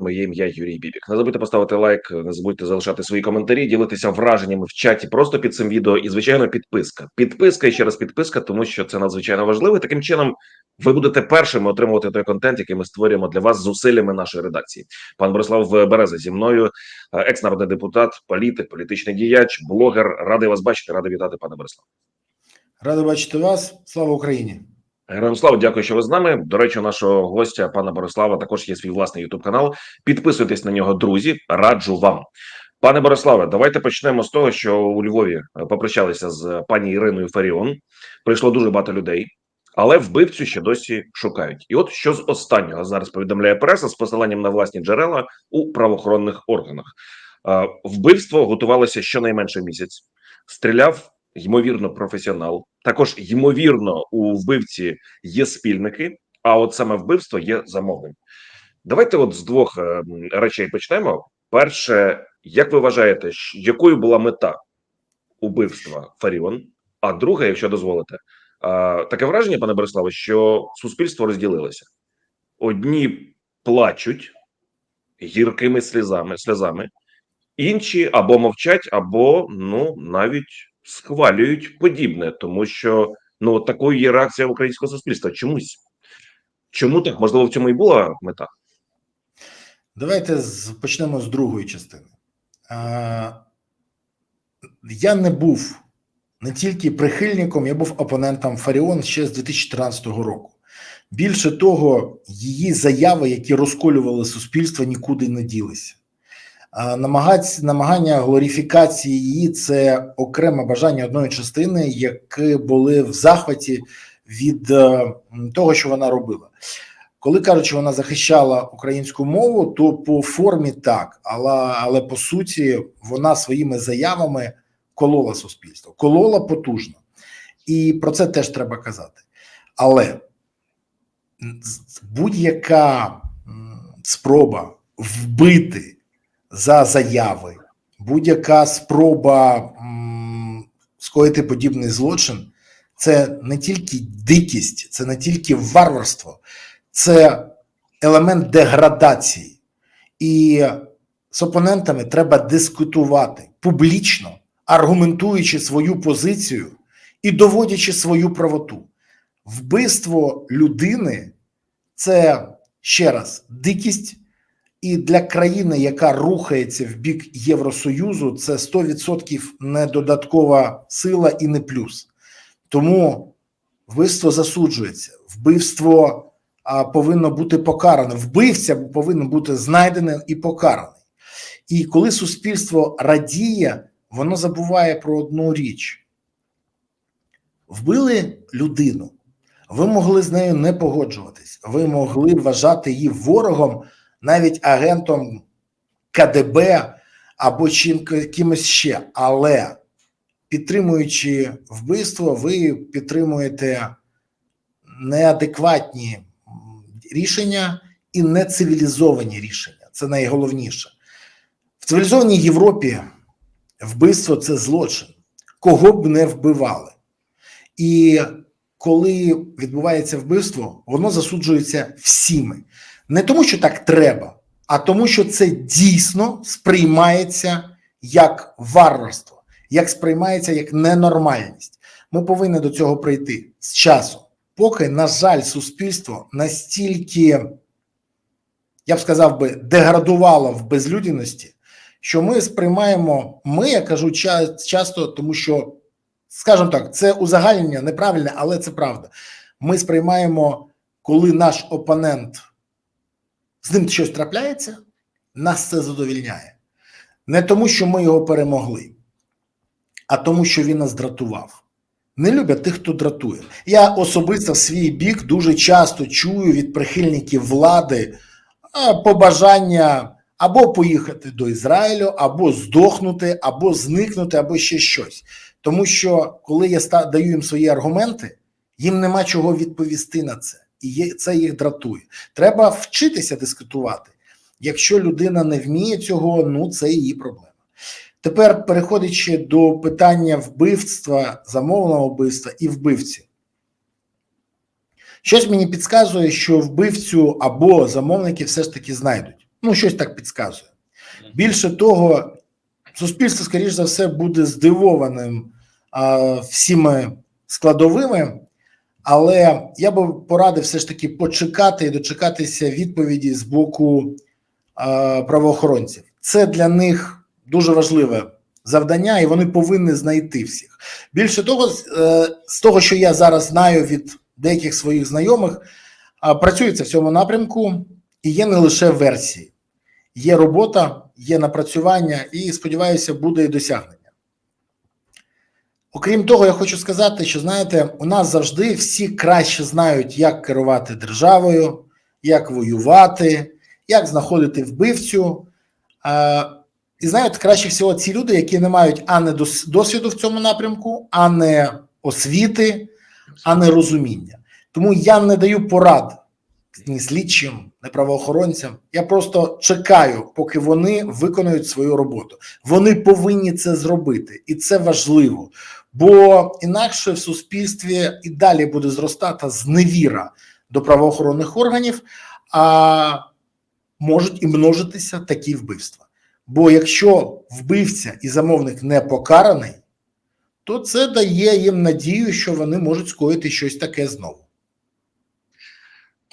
Моє ім'я Юрій Бібік. Не забудьте поставити лайк, не забудьте залишати свої коментарі, ділитися враженнями в чаті просто під цим відео. І звичайно, підписка. Підписка і ще раз підписка, тому що це надзвичайно важливо. І Таким чином, ви будете першими отримувати той контент, який ми створюємо для вас зусиллями нашої редакції. Пан Борислав Береза зі мною, е, екс-народний депутат, політик, політичний діяч, блогер. Радий вас бачити, радий вітати, пане Борислав. Радий бачити вас. Слава Україні! Героям дякую, що ви з нами. До речі, у нашого гостя, пана Борислава, також є свій власний Ютуб канал. Підписуйтесь на нього, друзі. Раджу вам. Пане Бориславе, давайте почнемо з того, що у Львові е, попрощалися з пані Іриною Фаріон. Прийшло дуже багато людей, але вбивцю ще досі шукають. І от що з останнього зараз повідомляє преса з посиланням на власні джерела у правоохоронних органах. Е, Вбивство готувалося щонайменше місяць. Стріляв ймовірно, професіонал. Також ймовірно, у вбивці є спільники, а от саме вбивство є замовним. Давайте, от з двох е, речей почнемо. Перше, як ви вважаєте, якою була мета убивства Фаріон? А друге, якщо дозволите, е, таке враження, пане Бориславе, що суспільство розділилося. Одні плачуть гіркими сльозами, сльозами, інші або мовчать, або ну навіть схвалюють подібне, тому що ну такою є реакція українського суспільства. Чомусь чому так? Можливо, в цьому і була мета. Давайте почнемо з другої частини. Я не був не тільки прихильником, я був опонентом Фаріон ще з 2013 року. Більше того, її заяви, які розколювали суспільство, нікуди не ділися. Намагання глорифікації її це окреме бажання одної частини, які були в захваті від е, того, що вона робила. Коли кажуть, що вона захищала українську мову, то по формі так, але, але по суті вона своїми заявами колола суспільство, колола потужно. І про це теж треба казати. Але будь-яка спроба вбити за заяви, будь-яка спроба скоїти подібний злочин, це не тільки дикість, це не тільки варварство, це елемент деградації. І з опонентами треба дискутувати публічно, аргументуючи свою позицію і доводячи свою правоту. Вбивство людини це ще раз дикість, і для країни, яка рухається в бік Євросоюзу, це 100% не додаткова сила і не плюс. Тому вбивство засуджується, вбивство а, повинно бути покаране. Вбивця повинен бути знайдений і покараний. І коли суспільство радіє, воно забуває про одну річ: вбили людину. Ви могли з нею не погоджуватись, ви могли вважати її ворогом, навіть агентом КДБ або чим кимось ще. Але підтримуючи вбивство, ви підтримуєте неадекватні рішення і нецивілізовані рішення. Це найголовніше. В цивілізованій Європі вбивство це злочин, кого б не вбивали. І коли відбувається вбивство, воно засуджується всіми. Не тому, що так треба, а тому, що це дійсно сприймається як варварство, як сприймається як ненормальність. Ми повинні до цього прийти з часом. Поки, на жаль, суспільство настільки, я б сказав би, деградувало в безлюдяності, що ми сприймаємо, ми, я кажу ча- часто, тому що, скажімо так, це узагальнення неправильне, але це правда. Ми сприймаємо, коли наш опонент з ним щось трапляється, нас це задовільняє. Не тому, що ми його перемогли, а тому, що він нас дратував. Не люблять тих, хто дратує. Я особисто в свій бік дуже часто чую від прихильників влади побажання або поїхати до Ізраїлю, або здохнути, або зникнути, або ще щось. Тому що коли я даю їм свої аргументи, їм нема чого відповісти на це, і це їх дратує. Треба вчитися дискутувати. Якщо людина не вміє цього, ну це її проблема. Тепер переходячи до питання вбивства, замовного вбивства і вбивці. Щось мені підказує, що вбивцю або замовники все ж таки знайдуть. Ну, щось так підказує. Більше того, суспільство, скоріш за все, буде здивованим а, всіми складовими, але я би порадив все ж таки почекати і дочекатися відповіді з боку а, правоохоронців. Це для них дуже важливе завдання, і вони повинні знайти всіх. Більше того, з, е, того, що я зараз знаю від деяких своїх знайомих, працюється в цьому напрямку, і є не лише версії, є робота, є напрацювання, і сподіваюся, буде і досягнення. Окрім того, я хочу сказати, що знаєте, у нас завжди всі краще знають, як керувати державою, як воювати, як знаходити вбивцю. І знають краще всього ці люди, які не мають а не досвіду в цьому напрямку, а не освіти, а не розуміння. Тому я не даю порад ні слідчим, ні правоохоронцям. Я просто чекаю, поки вони виконують свою роботу. Вони повинні це зробити, і це важливо. Бо інакше в суспільстві і далі буде зростати зневіра до правоохоронних органів, а можуть і множитися такі вбивства. Бо якщо вбивця і замовник не покараний, то це дає їм надію, що вони можуть скоїти щось таке знову.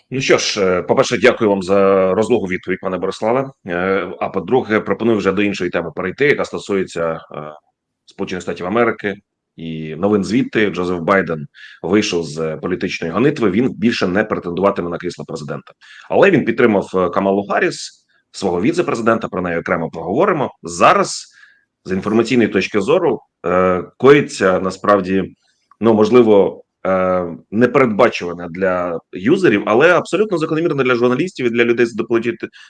Ну що ж, е, по-перше, дякую вам за розлогу відповідь, пане Бориславе. Е, А по-друге, пропоную вже до іншої теми перейти, яка стосується е, Сполучених Штатів Америки і новин звідти. Джозеф Байден вийшов з політичної гонитви. Він більше не претендуватиме на крісло президента, але він підтримав е, Камалу Гарріс, свого віце-президента. Про неї окремо поговоримо зараз. З інформаційної точки зору е, коїться насправді ну можливо е, непередбачуване для юзерів, але абсолютно закономірне для журналістів і для людей з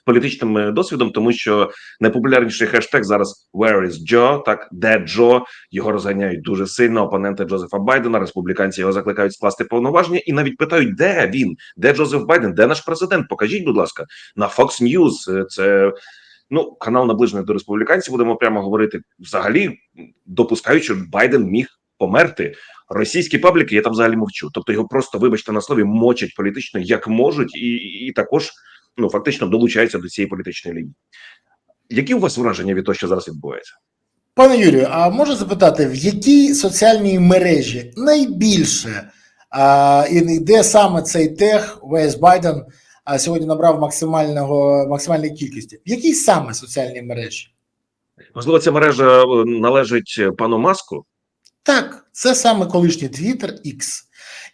політичним е, досвідом, тому що найпопулярніший хештег зараз «Where is Joe?» так де Джо його розганяють дуже сильно. Опоненти Джозефа Байдена, республіканці його закликають скласти повноваження і навіть питають, де він, де Джозеф Байден, де наш президент? Покажіть, будь ласка, на Fox News. Е, Це ну канал наближений до республіканців. Будемо прямо говорити. Взагалі допускають, що Байден міг померти. Російські пабліки я там взагалі мовчу. Тобто його просто, вибачте на слові, мочать політично як можуть, і, і, також ну фактично долучаються до цієї політичної лінії. Які у вас враження від того, що зараз відбувається? Пане Юрію, а можу запитати, в якій соціальній мережі найбільше а, і де саме цей тех Вес Байден а, сьогодні набрав максимального максимальної кількості? В якій саме соціальній мережі? Можливо, ця мережа е, належить пану Маску. Так, це саме колишній Twitter X.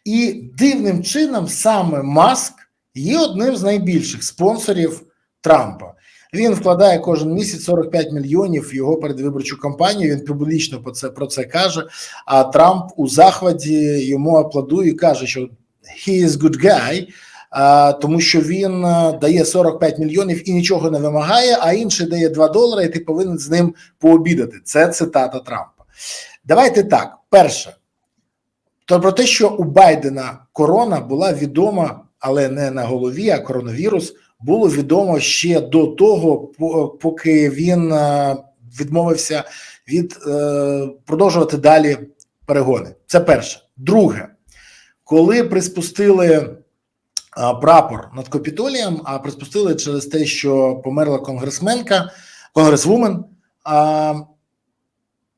І дивним чином саме Маск є одним з найбільших спонсорів Трампа. Він вкладає кожен місяць 45 мільйонів в його передвиборчу кампанію. Він публічно про це про це каже. А Трамп у захваті йому аплодує і каже, що he is good guy, тому що він дає 45 мільйонів і нічого не вимагає, а інший дає 2 долари, і ти повинен з ним пообідати. Це цитата Трампа. Давайте так. Перше, то про те, що у Байдена корона була відома, але не на голові, а коронавірус було відомо ще до того, поки він е, відмовився від е, продовжувати далі перегони. Це перше. Друге, коли приспустили прапор над Капітолієм, а приспустили через те, що померла конгресменка, конгресвумен.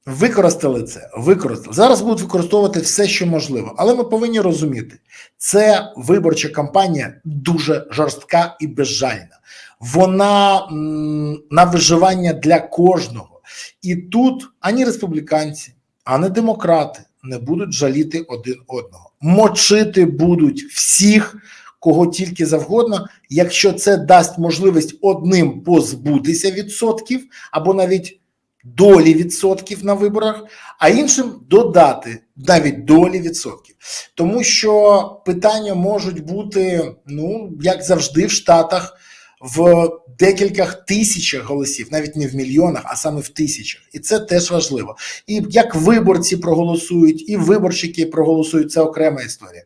Використали це, використали. Зараз будуть використовувати все, що можливо, але ми повинні розуміти, це виборча кампанія дуже жорстка і безжальна. Вона м, на виживання для кожного. І тут ані республіканці, ані демократи не будуть жаліти один одного. Мочити будуть всіх, кого тільки завгодно, якщо це дасть можливість одним позбутися відсотків або навіть долі відсотків на виборах, а іншим додати навіть долі відсотків. Тому що питання можуть бути, ну як завжди, в Штатах в декількох тисячах голосів, навіть не в мільйонах, а саме в тисячах, і це теж важливо. І як виборці проголосують, і виборщики проголосують, це окрема історія.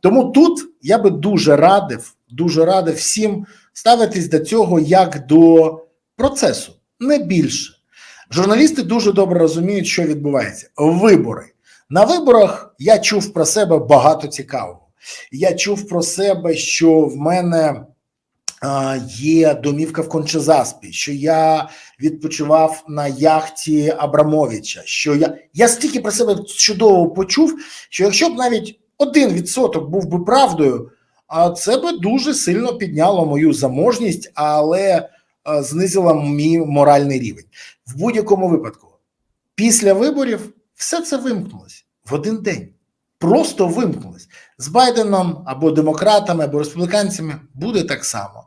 Тому тут я би дуже радив, дуже радив всім ставитись до цього як до процесу, не більше. Журналісти дуже добре розуміють, що відбувається. Вибори. На виборах я чув про себе багато цікавого. Я чув про себе, що в мене є домівка в Кончезаспі, що я відпочивав на яхті Абрамовича. Що я я стільки про себе чудово почув, що якщо б навіть один відсоток був би правдою, це би дуже сильно підняло мою заможність, але а, знизило мій моральний рівень. В будь-якому випадку, після виборів все це вимкнулось в один день. Просто вимкнулось з Байденом або демократами, або республіканцями буде так само.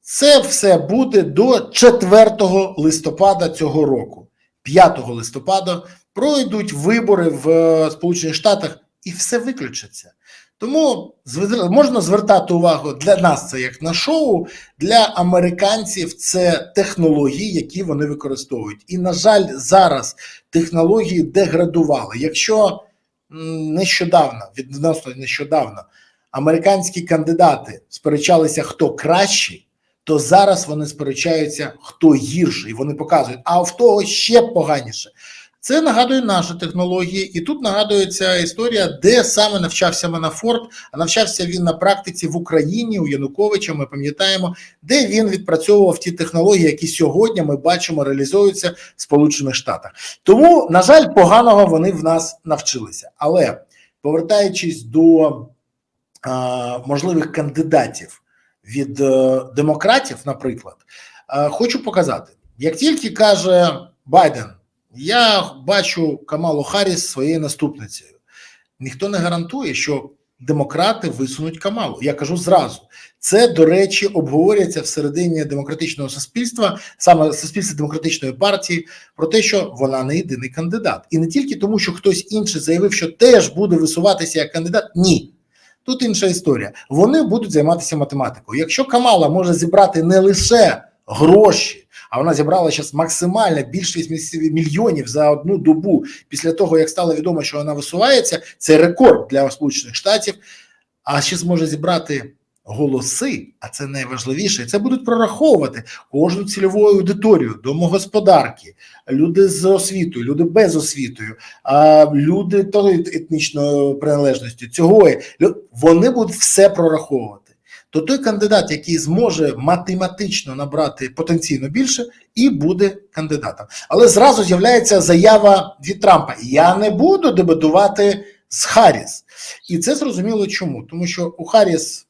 Це все буде до 4 листопада цього року. 5 листопада пройдуть вибори в е, Сполучених Штатах і все виключиться. Тому можна звертати увагу для нас це як на шоу, для американців це технології, які вони використовують. І, на жаль, зараз технології деградували. Якщо нещодавно, відносно нещодавно, американські кандидати сперечалися, хто кращий, то зараз вони сперечаються, хто гірший. Вони показують, а в того ще поганіше. Це нагадує наші технології, і тут нагадується історія, де саме навчався Манафорт, а навчався він на практиці в Україні у Януковича. Ми пам'ятаємо, де він відпрацьовував ті технології, які сьогодні ми бачимо реалізуються в Сполучених Штатах. Тому, на жаль, поганого вони в нас навчилися. Але повертаючись до а, можливих кандидатів від е, демократів, наприклад, е, хочу показати, як тільки каже Байден, я бачу Камалу Харріс своєю наступницею. Ніхто не гарантує, що демократи висунуть Камалу. Я кажу зразу. Це, до речі, обговорюється всередині демократичного суспільства, саме суспільства демократичної партії, про те, що вона не єдиний кандидат. І не тільки тому, що хтось інший заявив, що теж буде висуватися як кандидат. Ні. Тут інша історія. Вони будуть займатися математикою. Якщо Камала може зібрати не лише гроші, а вона зібрала зараз максимально більше 80 мільйонів за одну добу після того, як стало відомо, що вона висувається, це рекорд для Сполучених Штатів. А ще зможе зібрати голоси, а це найважливіше. Це будуть прораховувати кожну цільову аудиторію, домогосподарки, люди з освітою, люди без освітою, люди етнічної приналежності, цього вони будуть все прораховувати. То той кандидат, який зможе математично набрати потенційно більше, і буде кандидатом. Але зразу з'являється заява від Трампа: я не буду дебатувати з Харріс. І це зрозуміло чому, тому що у Харріс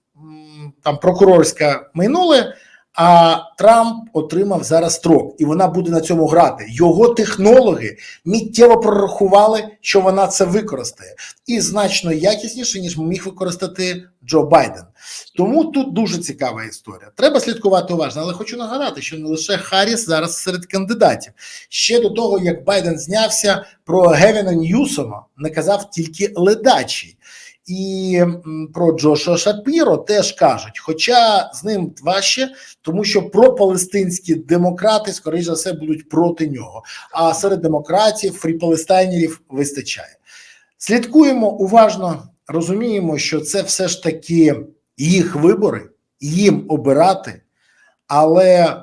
там прокурорська минуле, а Трамп отримав зараз строк, і вона буде на цьому грати. Його технологи миттєво прорахували, що вона це використає, і значно якісніше, ніж міг використати Джо Байден. Тому тут дуже цікава історія. Треба слідкувати уважно, але хочу нагадати, що не лише Харріс зараз серед кандидатів. Ще до того, як Байден знявся про Гевіна Ньюсома, не казав тільки ледачий. І про Джоша Шапіро теж кажуть, хоча з ним важче, тому що пропалестинські демократи, скоріш за все, будуть проти нього. А серед демократів, фріпалестайнерів вистачає. Слідкуємо уважно, розуміємо, що це все ж таки їх вибори, їм обирати, але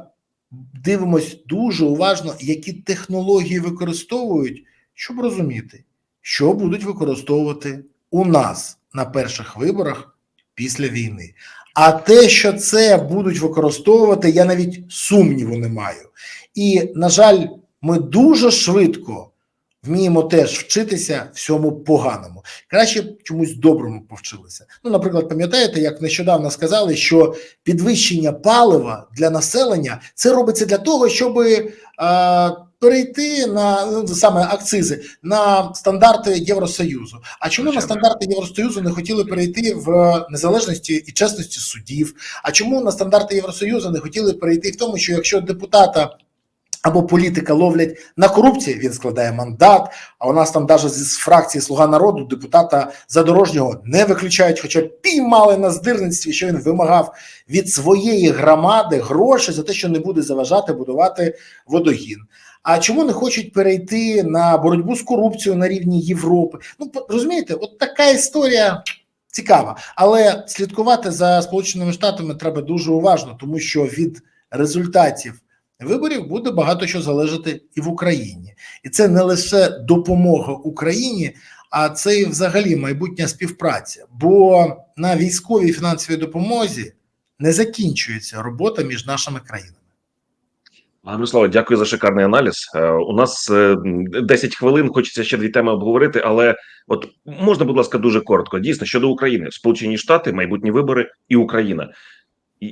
дивимось дуже уважно, які технології використовують, щоб розуміти, що будуть використовувати у нас на перших виборах після війни. А те, що це будуть використовувати, я навіть сумніву не маю. І, на жаль, ми дуже швидко вміємо теж вчитися всьому поганому. Краще чомусь доброму повчилися. Ну, наприклад, пам'ятаєте, як нещодавно сказали, що підвищення палива для населення це робиться для того, щоб е, перейти на ну, саме акцизи на стандарти Євросоюзу. А чому на стандарти Євросоюзу не хотіли перейти в незалежності і чесності судів? А чому на стандарти Євросоюзу не хотіли перейти в тому, що якщо депутата або політика ловлять на корупції, він складає мандат. А у нас там навіть з фракції Слуга народу депутата задорожнього не виключають, хоча піймали на здирництві, що він вимагав від своєї громади гроші за те, що не буде заважати будувати водогін. А чому не хочуть перейти на боротьбу з корупцією на рівні Європи? Ну розумієте, от така історія цікава, але слідкувати за Сполученими Штатами треба дуже уважно, тому що від результатів виборів буде багато що залежати і в Україні, і це не лише допомога Україні, а це і взагалі майбутня співпраця. Бо на військовій фінансовій допомозі не закінчується робота між нашими країнами. Мирославе, дякую за шикарний аналіз. Е, У нас е, 10 хвилин. Хочеться ще дві теми обговорити, але от можна, будь ласка, дуже коротко. Дійсно, щодо України, Сполучені Штати, майбутні вибори і Україна.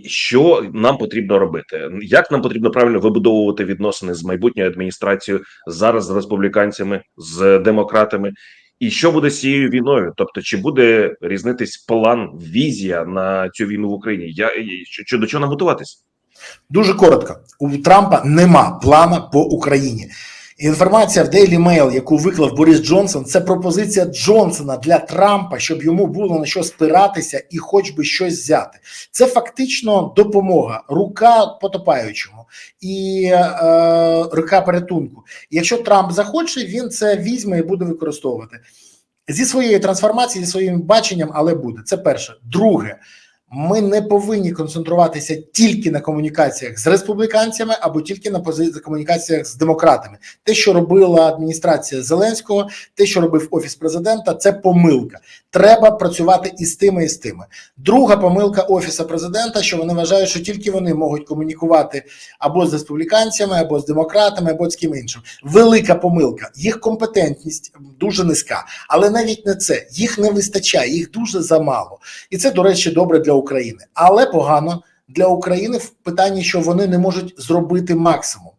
Що нам потрібно робити? Як нам потрібно правильно вибудовувати відносини з майбутньою адміністрацією зараз з республіканцями, з демократами? І що буде з цією війною? Тобто, чи буде різнитись план, візія на цю війну в Україні? Я що до чого нам готуватись? Дуже коротко. У Трампа нема плана по Україні. Інформація в Daily Mail, яку виклав Борис Джонсон, це пропозиція Джонсона для Трампа, щоб йому було на що спиратися і хоч би щось взяти. Це фактично допомога, рука потопаючому і е, рука порятунку. Якщо Трамп захоче, він це візьме і буде використовувати зі своєю трансформацією, зі своїм баченням, але буде. Це перше. Друге. Ми не повинні концентруватися тільки на комунікаціях з республіканцями або тільки на комунікаціях з демократами. Те, що робила адміністрація Зеленського, те, що робив офіс президента, це помилка. Треба працювати і з тими, і з тими. Друга помилка офісу президента, що вони вважають, що тільки вони можуть комунікувати або з республіканцями, або з демократами, або з ким іншим. Велика помилка. Їх компетентність дуже низька, але навіть не це їх не вистачає, їх дуже замало. І це, до речі, добре для України, але погано для України в питанні, що вони не можуть зробити максимум.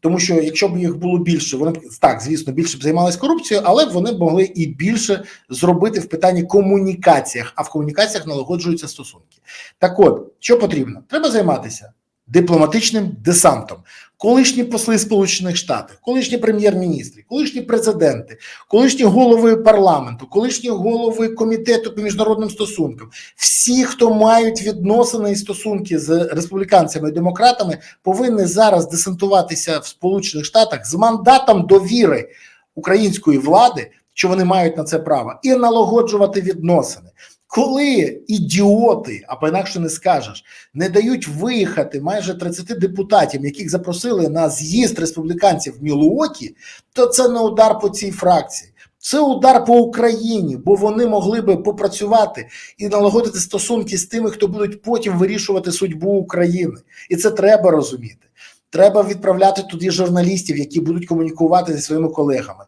Тому що якщо б їх було більше, вони б так, звісно, більше б займалися корупцією, але вони б могли і більше зробити в питанні комунікаціях, а в комунікаціях налагоджуються стосунки. Так от, що потрібно? Треба займатися дипломатичним десантом. Колишні посли Сполучених Штатів, колишні прем'єр-міністри, колишні президенти, колишні голови парламенту, колишні голови комітету по міжнародним стосункам, всі, хто мають відносини і стосунки з республіканцями і демократами, повинні зараз десантуватися в Сполучених Штатах з мандатом довіри української влади, що вони мають на це право, і налагоджувати відносини. Коли ідіоти, а по-інакше не скажеш, не дають виїхати майже 30 депутатів, яких запросили на з'їзд республіканців в Мілуокі, то це не удар по цій фракції. Це удар по Україні, бо вони могли би попрацювати і налагодити стосунки з тими, хто будуть потім вирішувати судьбу України. І це треба розуміти. Треба відправляти туди журналістів, які будуть комунікувати зі своїми колегами,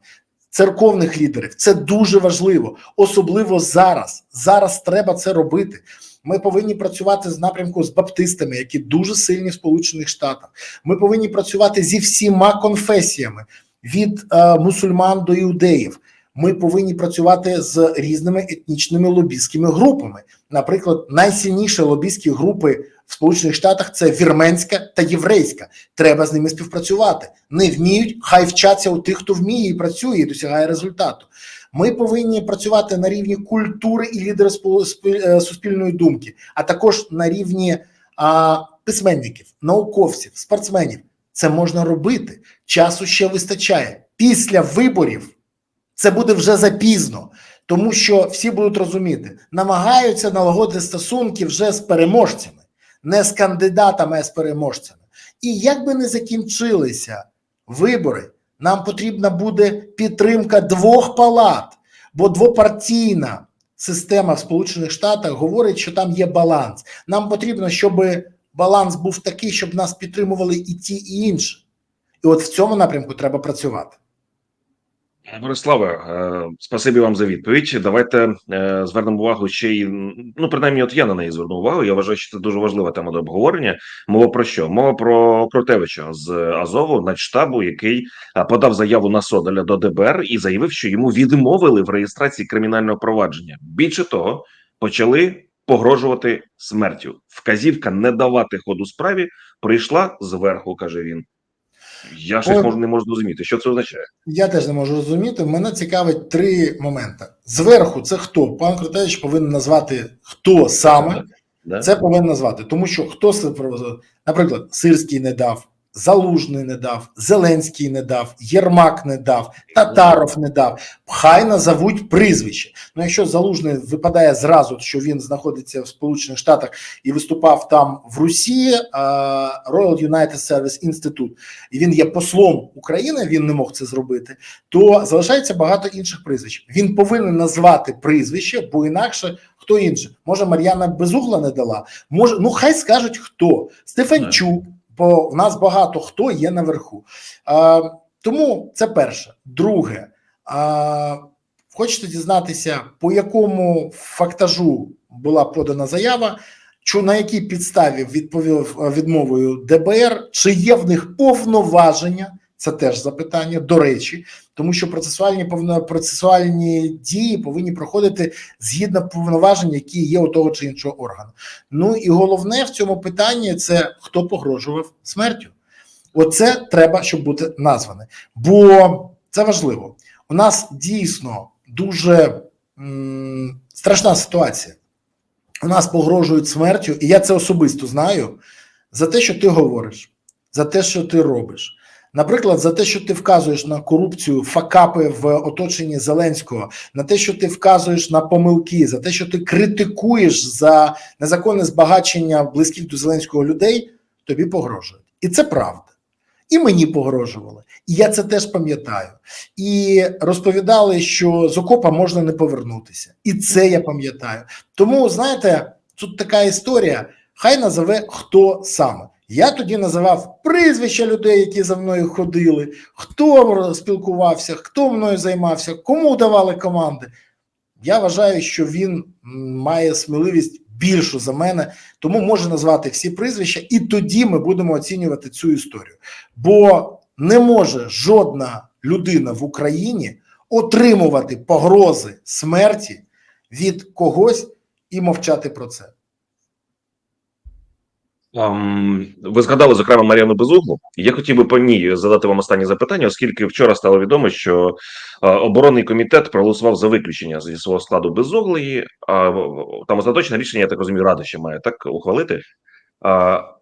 церковних лідерів. Це дуже важливо, особливо зараз. Зараз треба це робити. Ми повинні працювати з напрямку з баптистами, які дуже сильні в Сполучених Штатах. Ми повинні працювати зі всіма конфесіями від е, мусульман до іудеїв. Ми повинні працювати з різними етнічними лобістськими групами. Наприклад, найсильніші лобістські групи в Сполучених Штатах це вірменська та єврейська. Треба з ними співпрацювати. Не вміють, хай вчаться у тих, хто вміє і працює, і досягає результату. Ми повинні працювати на рівні культури і лідери спо- е, суспільної думки, а також на рівні а, письменників, науковців, спортсменів. Це можна робити. Часу ще вистачає. Після виборів це буде вже запізно, тому що всі будуть розуміти, намагаються налагодити стосунки вже з переможцями, не з кандидатами, а з переможцями. І як би не закінчилися вибори, нам потрібна буде підтримка двох палат, бо двопартійна система в Сполучених Штатах говорить, що там є баланс. Нам потрібно, щоб баланс був такий, щоб нас підтримували і ті, і інші. І от в цьому напрямку треба працювати. Мирославе, е, спасибі вам за відповідь. Давайте е, звернемо увагу ще й ну, принаймні, от я на неї зверну увагу. Я вважаю, що це дуже важлива тема до обговорення. Мова про що? Мова про Крутевича з Азову, начштабу, який е, подав заяву на Содаля до ДБР і заявив, що йому відмовили в реєстрації кримінального провадження. Більше того, почали погрожувати смертю. Вказівка не давати ходу справі прийшла зверху, каже він. Я щось Ой. можу не можу зрозуміти, що це означає. Я теж не можу розуміти. Мене цікавить три моменти. Зверху, це хто? Пан Крутевич повинен назвати хто саме. Да? Це повинен назвати, тому що хто наприклад, Сирський не дав, Залужний не дав, Зеленський не дав, Єрмак не дав, Татаров не дав. Хай назовуть прізвище. Ну, якщо Залужний випадає зразу, що він знаходиться в Сполучених Штатах і виступав там в Росії, а, Royal United Service Institute, і він є послом України, він не мог це зробити, то залишається багато інших прізвищ. Він повинен назвати прізвище, бо інакше хто інше. Може, Мар'яна Безугла не дала, може, ну хай скажуть хто. Стефанчук, бо в нас багато хто є наверху. А, тому це перше. Друге, а, хочете дізнатися, по якому фактажу була подана заява, чи на якій підставі відповів відмовою ДБР, чи є в них повноваження? Це теж запитання, до речі, тому що процесуальні процесуальні дії повинні проходити згідно повноважень, які є у того чи іншого органу. Ну і головне в цьому питанні це хто погрожував смертю. Оце треба, щоб бути назване, бо це важливо. У нас дійсно дуже м, страшна ситуація. У нас погрожують смертю, і я це особисто знаю за те, що ти говориш, за те, що ти робиш. Наприклад, за те, що ти вказуєш на корупцію, факапи в оточенні Зеленського, на те, що ти вказуєш на помилки, за те, що ти критикуєш за незаконне збагачення близьких до Зеленського людей, тобі погрожують. І це правда. І мені погрожували. І я це теж пам'ятаю. І розповідали, що з окопа можна не повернутися. І це я пам'ятаю. Тому, знаєте, тут така історія. Хай назове хто саме. Я тоді називав прізвища людей, які за мною ходили, хто спілкувався, хто мною займався, кому давали команди. Я вважаю, що він має сміливість більшу за мене, тому може назвати всі прізвища, і тоді ми будемо оцінювати цю історію. Бо не може жодна людина в Україні отримувати погрози смерті від когось і мовчати про це. Ви згадали зокрема Мар'яну Безуглу. Я хотів би по ній задати вам останнє запитання, оскільки вчора стало відомо, що е, оборонний комітет проголосував за виключення зі свого складу Безуглої. А там остаточне рішення, я так розумію, рада ще має так ухвалити. А,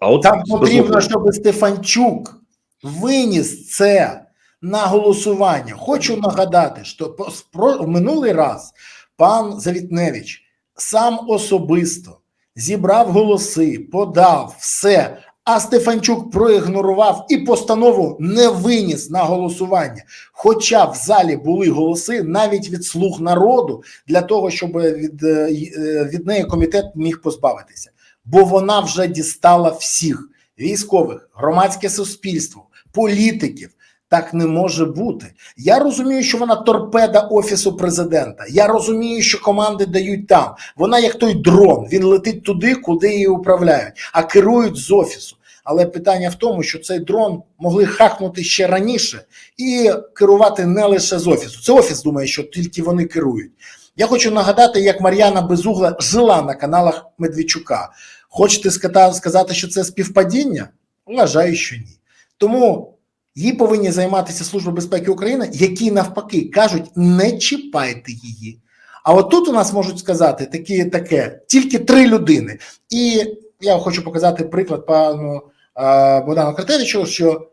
а от Там потрібно, щоб Стефанчук виніс це на голосування. Хочу нагадати, що в минулий раз пан Завітневич сам особисто зібрав голоси, подав все. А Стефанчук проігнорував і постанову не виніс на голосування. Хоча в залі були голоси навіть від слуг народу для того, щоб від, е, е, від неї комітет міг позбавитися бо вона вже дістала всіх військових, громадське суспільство, політиків. Так не може бути. Я розумію, що вона торпеда офісу президента. Я розумію, що команди дають там. Вона як той дрон, він летить туди, куди її управляють, а керують з офісу. Але питання в тому, що цей дрон могли хакнути ще раніше і керувати не лише з офісу. Це офіс думає, що тільки вони керують. Я хочу нагадати, як Мар'яна Безугла жила на каналах Медведчука. Хочете сказати, що це співпадіння? Вважаю, що ні. Тому їй повинні займатися Служба безпеки України, які навпаки кажуть: не чіпайте її. А от тут у нас можуть сказати такі, таке тільки три людини. І я хочу показати приклад пану а, Богдану Картевичу, що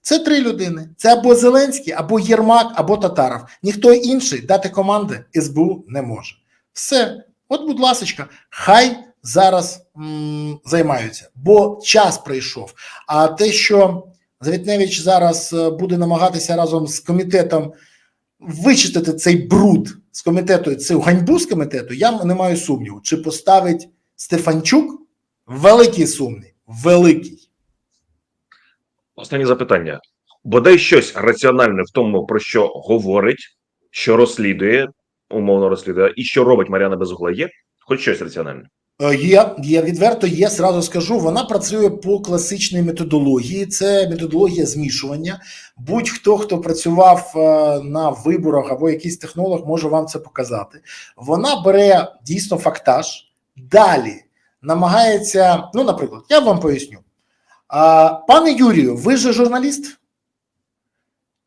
це три людини: це або Зеленський, або Єрмак, або Татаров. Ніхто інший дати команди СБУ не може. Все, от, будь ласка, хай зараз м, займаються, бо час прийшов. А те, що Завітневич зараз е, буде намагатися разом з комітетом вичистити цей бруд з комітету, цю ганьбу з комітету, я не маю сумніву, чи поставить Стефанчук великий сумнів, великий. Останнє запитання. Бодай щось раціональне в тому, про що говорить, що розслідує, умовно розслідує, і що робить Мар'яна Безугла, є? Хоч щось раціональне. Е, Є, є відверто є, зразу скажу. Вона працює по класичній методології. Це методологія змішування. Будь-хто, хто працював е, на виборах або якийсь технолог, може вам це показати. Вона бере дійсно фактаж, далі намагається. Ну, наприклад, я вам поясню. А, пане Юрію, ви же журналіст?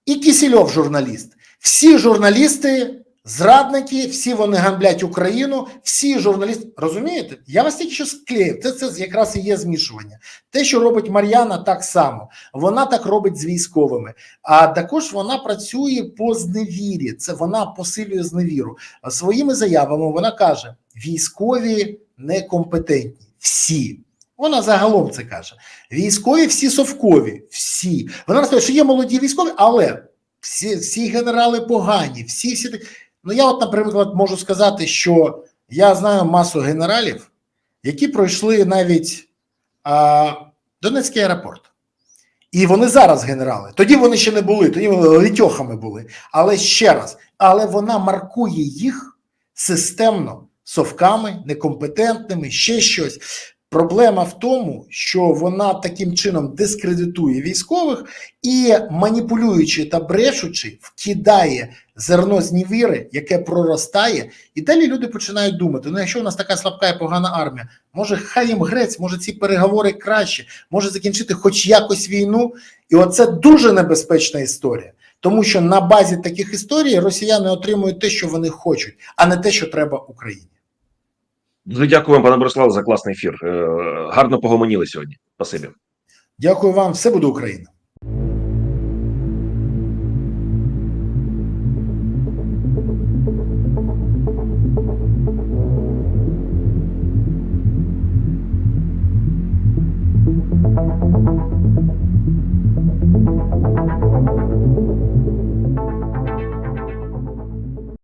І Кісільов журналіст. Всі журналісти Зрадники, всі вони ганблять Україну, всі журналісти. Розумієте? Я вас тільки що склеїв. Це, це якраз і є змішування. Те, що робить Мар'яна, так само. Вона так робить з військовими. А також вона працює по зневірі. Це вона посилює зневіру. Своїми заявами вона каже: військові некомпетентні. Всі. Вона загалом це каже. Військові всі совкові, всі. Вона розповідає, що є молоді військові, але всі, всі генерали погані, всі всі. Ну я, от, наприклад, можу сказати, що я знаю масу генералів, які пройшли навіть а, Донецький аеропорт. І вони зараз генерали. Тоді вони ще не були, тоді вони летьохами були. Але ще раз, але вона маркує їх системно совками, некомпетентними, ще щось. Проблема в тому, що вона таким чином дискредитує військових і, маніпулюючи та брешучи, вкидає зерно зневіри, яке проростає, і далі люди починають думати: ну, якщо у нас така слабка і погана армія, може, хай їм грець, може ці переговори краще, може закінчити хоч якось війну. І оце дуже небезпечна історія. Тому що на базі таких історій росіяни отримують те, що вони хочуть, а не те, що треба Україні. Дуже дякую вам, пане Бориславе, за класний ефір. Е, Гарно погомоніли сьогодні. Спасибі. Дякую вам, все буде Україна.